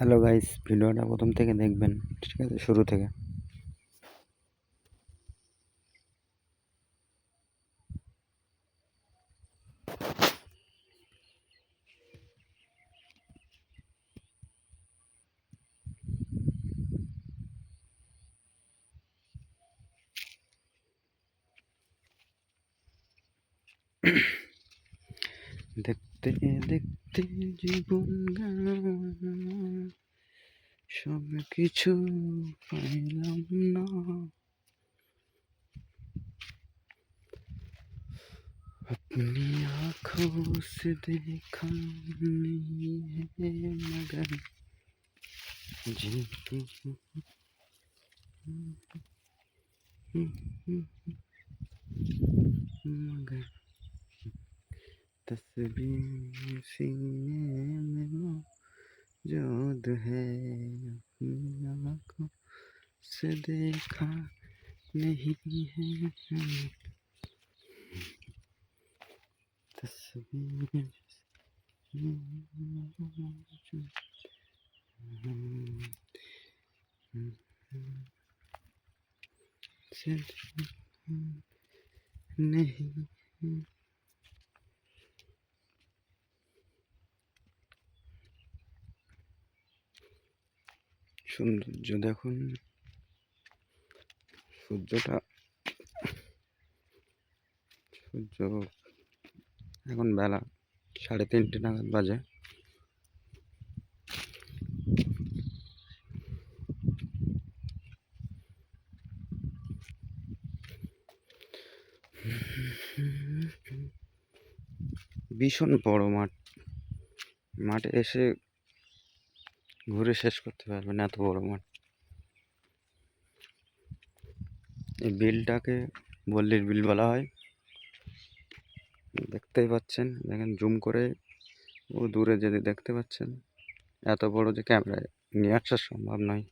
Hello guys ভিডিওটা প্রথম থেকে দেখবেন ঠিক আছে? শুরু থেকে। দেখতে দেখতে জীবন গেল সব কিছু পাইলাম না अपनी आंखों से देखा नहीं है मगर जी मगर तस्वीर सीने में मौजूद है। आँखों से देखा नहीं है। तस्वीर नहीं সৌন্দর্য দেখুন। সূর্যটা সূর্য এখন বেলা সাড়ে তিনটে নাগাদ বাজে। ভীষণ বড় মাঠ। মাঠে এসে ঘুরে শেষ করতে পারবেন এত বড় মাঠ এই বিলটাকে বল্লির বিল বলা হয়। দেখতেই পাচ্ছেন, দেখেন জুম করে ও দূরে যদি দেখতে পাচ্ছেন, এত বড় যে ক্যামেরায় নিয়ে আসা সম্ভব নয়।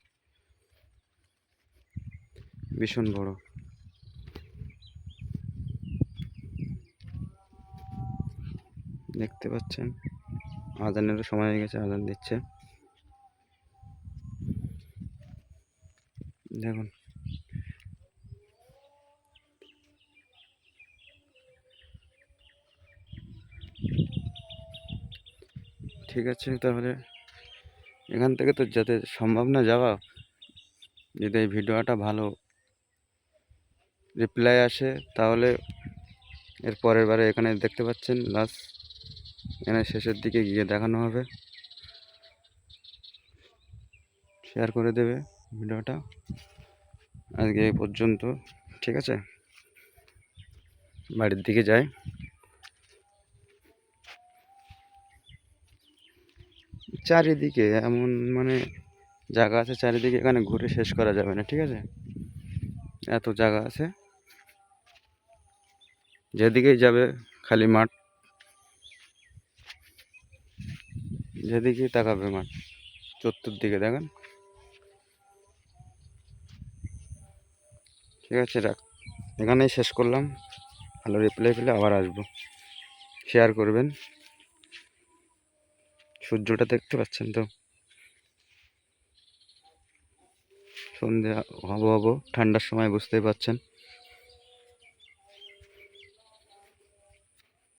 ভীষণ বড়। দেখতে পাচ্ছেন, আজানেরও সময় হয়ে গেছে, আজান দিচ্ছে। দেখুন। ঠিক আছে, তাহলে এখান থেকে তো যাতে সম্ভব না যাওয়া, যদি এই ভিডিওটা ভালো রিপ্লাই আসে, তাহলে এর পরের বারে এখানে দেখতে পাচ্ছেন লাস্ট এখানে শেষের দিকে গিয়ে দেখানো হবে। শেয়ার করে দেবে ভিডিওটা। আজকে এই পর্যন্ত। ঠিক আছে? বাড়ির দিকে যাই। চারিদিকে এমন মানে জায়গা আছে, চারিদিকে এখানে ঘুরে শেষ করা যাবে না, ঠিক আছে? এত জায়গা আছে। যেদিকেই যাবে খালি মাঠ। যেদিকেই তাকাবে মাঠ, চতুর্দিকে, দেখেন? ঠিক আছে, রাখ। এখানেই শেষ করলাম। ভালো রিপ্লাই পেলে আবার আসব। শেয়ার করবেন। সূর্যটা দেখতে পাচ্ছেন তো? সন্ধ্যা, হব হব। ঠান্ডার সময় বুঝতেই পাচ্ছেন